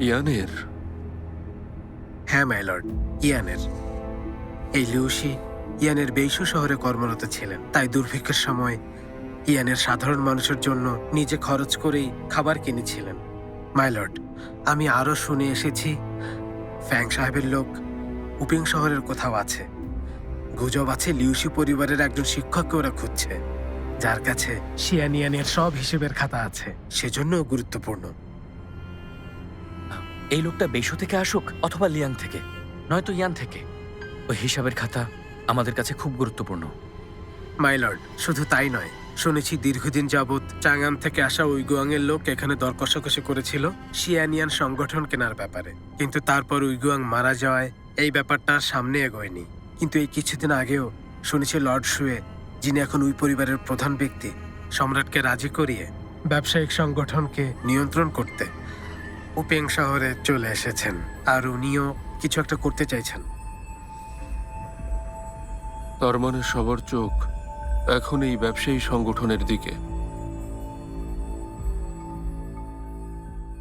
ইয়ানের? হ্যাঁ মাইলর্ড ইয়ানের। এই লিউসি ইয়ানের বেইশু শহরে কর্মরত ছিলেন। তাই দুর্ভিক্ষের সময় ইয়ানের সাধারণ মানুষের জন্য নিজে খরচ করেই খাবার কিনেছিলেন। মাইলর্ড আমি আরও শুনে এসেছি, ফ্যাং সাহেবের লোক উপিং শহরের কোথাও আছে। গুজব আছে লিউসি পরিবারের একজন শিক্ষককে ওরা খুঁজছে। যার কাছে শিয়ানিয়ানের সব হিসেবের খাতা আছে। সেজন্য গুরুত্বপূর্ণ। এই লোকটা বেশু থেকে আসুক অথবা লিয়াং থেকে, নয়তো ইয়ান থেকে। ওই হিসাবের খাতা আমাদের কাছে খুব গুরুত্বপূর্ণ। মাইলর্ড শুধু তাই নয়, শুনেছি দীর্ঘদিন যাবৎ চাঙ্গান থেকে আসা উইগুয়াংয়ের লোক এখানে দর কষাকষি করেছিল শিয়ানিয়ান সংগঠন কেনার ব্যাপারে। কিন্তু তারপর উইগুয়াং মারা যাওয়ায় এই ব্যাপারটা সামনে এগোয়নি। কিন্তু এই কিছুদিন আগেও শুনেছি লর্ড শুয়ে, যিনি এখন উই পরিবারের প্রধান ব্যক্তি, সম্রাটকে রাজি করিয়ে ব্যবসায়িক সংগঠনকে নিয়ন্ত্রণ করতে। উপেং শহরে চলে এসেছেন, আর উনিও কিছু একটা করতে চাইছেন। তার মানে সবার চোখ এখন এই ব্যবসায়ী সংগঠনের দিকে।